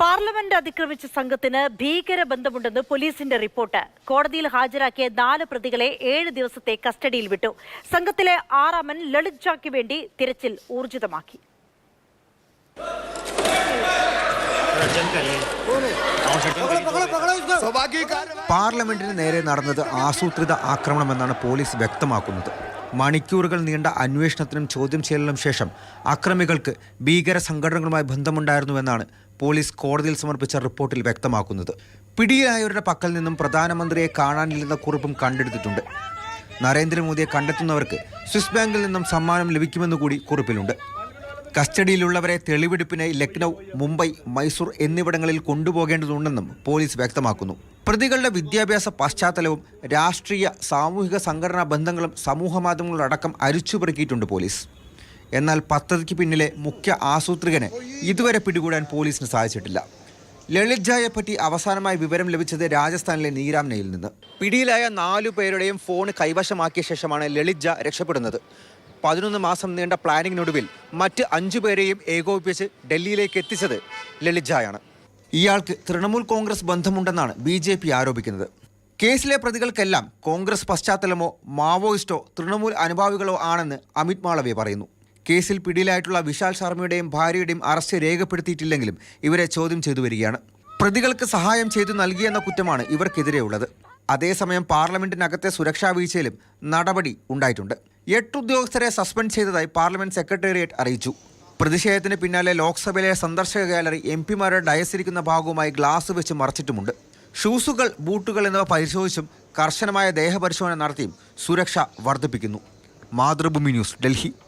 Parliament അതിക്രമിച്ച സംഘത്തിന് ഭീകര ബന്ധമുണ്ടെന്ന് പോലീസിന്റെ റിപ്പോർട്ട്. കോടതിയിൽ ഹാജരാക്കിയ നാല് പ്രതികളെ ഏഴ് ദിവസത്തെ കസ്റ്റഡിയിൽ വിട്ടു. സംഘത്തിലെ ആറാമൻ ലളിത് ജാക്ക് വേണ്ടി തിരച്ചിൽ ഊർജിതമാക്കി. പാർലമെന്റിന് നേരെ നടന്നത് ആസൂത്രിത ആക്രമണമെന്നാണ് പോലീസ് വ്യക്തമാക്കുന്നത്. മണിക്കൂറുകൾ നീണ്ട അന്വേഷണത്തിനും ചോദ്യം ചെയ്യലിനും ശേഷം അക്രമികൾക്ക് ഭീകര സംഘടനകളുമായി ബന്ധമുണ്ടായിരുന്നുവെന്നാണ് പോലീസ് കോടതിയിൽ സമർപ്പിച്ച റിപ്പോർട്ടിൽ വ്യക്തമാക്കുന്നത്. പിടിയിലായവരുടെ പക്കൽ നിന്നും പ്രധാനമന്ത്രിയെ കാണാനില്ലെന്ന കുറിപ്പും കണ്ടെടുത്തിട്ടുണ്ട്. നരേന്ദ്രമോദിയെ കണ്ടെത്തുന്നവർക്ക് സ്വിസ് ബാങ്കിൽ നിന്നും സമ്മാനം ലഭിക്കുമെന്ന് കൂടി കുറിപ്പിലുണ്ട്. കസ്റ്റഡിയിലുള്ളവരെ തെളിവെടുപ്പിനായി ലക്നൗ മുംബൈ മൈസൂർ എന്നിവിടങ്ങളിൽ കൊണ്ടുപോകേണ്ടതുണ്ടെന്നും പോലീസ് വ്യക്തമാക്കുന്നു. പ്രതികളുടെ വിദ്യാഭ്യാസ പശ്ചാത്തലവും രാഷ്ട്രീയ സാമൂഹിക സംഘടനാ ബന്ധങ്ങളും സമൂഹമാധ്യമങ്ങളടക്കം അരിച്ചുപെറുക്കിയിട്ടുണ്ട് പോലീസ്. എന്നാൽ പദ്ധതിക്ക് പിന്നിലെ മുഖ്യ ആസൂത്രികനെ ഇതുവരെ പിടികൂടാൻ പോലീസിന് സാധിച്ചിട്ടില്ല. ലളിത് ജായെ പറ്റി അവസാനമായി വിവരം ലഭിച്ചത് രാജസ്ഥാനിലെ നീരാംനയിൽ നിന്ന്. പിടിയിലായ നാലു പേരുടെയും ഫോൺ കൈവശമാക്കിയ ശേഷമാണ് ലളിത് ജ രക്ഷപ്പെടുന്നത്. പതിനൊന്ന് മാസം നീണ്ട പ്ലാനിങ്ങിനൊടുവിൽ മറ്റ് അഞ്ചു പേരെയും ഏകോപിപ്പിച്ച് ഡൽഹിയിലേക്ക് എത്തിച്ചത് ലളിത് ജായാണ്. ഇയാൾക്ക് തൃണമൂൽ കോൺഗ്രസ് ബന്ധമുണ്ടെന്നാണ് ബി ജെ പി ആരോപിക്കുന്നത്. കേസിലെ പ്രതികൾക്കെല്ലാം കോൺഗ്രസ് പശ്ചാത്തലമോ മാവോയിസ്റ്റോ തൃണമൂൽ അനുഭാവികളോ ആണെന്ന് അമിത് മാളവ്യ പറയുന്നു. കേസിൽ പിടിയിലായിട്ടുള്ള വിശാൽ ശർമ്മയുടെയും ഭാര്യയുടെയും അറസ്റ്റ് രേഖപ്പെടുത്തിയിട്ടില്ലെങ്കിലും ഇവരെ ചോദ്യം ചെയ്തു വരികയാണ്. പ്രതികൾക്ക് സഹായം ചെയ്തു നൽകിയെന്ന കുറ്റമാണ് ഇവർക്കെതിരെയുള്ളത്. അതേസമയം പാർലമെന്റിനകത്തെ സുരക്ഷാ വീഴ്ചയിലും നടപടി ഉണ്ടായിട്ടുണ്ട്. എട്ട് ഉദ്യോഗസ്ഥരെ സസ്പെൻഡ് ചെയ്തതായി പാർലമെന്റ് സെക്രട്ടേറിയറ്റ് അറിയിച്ചു. പ്രതിഷേധത്തിന് പിന്നാലെ ലോക്സഭയിലെ സന്ദർശക ഗാലറി എം പിമാരുടെ ഡയസിരിക്കുന്ന ഭാഗവുമായി ഗ്ലാസ് വെച്ച് മറച്ചിട്ടുമുണ്ട്. ഷൂസുകൾ ബൂട്ടുകൾ എന്നിവ പരിശോധിച്ചും കർശനമായ ദേഹപരിശോധന നടത്തിയും സുരക്ഷ വർദ്ധിപ്പിക്കുന്നു. മാതൃഭൂമി ന്യൂസ് ഡൽഹി.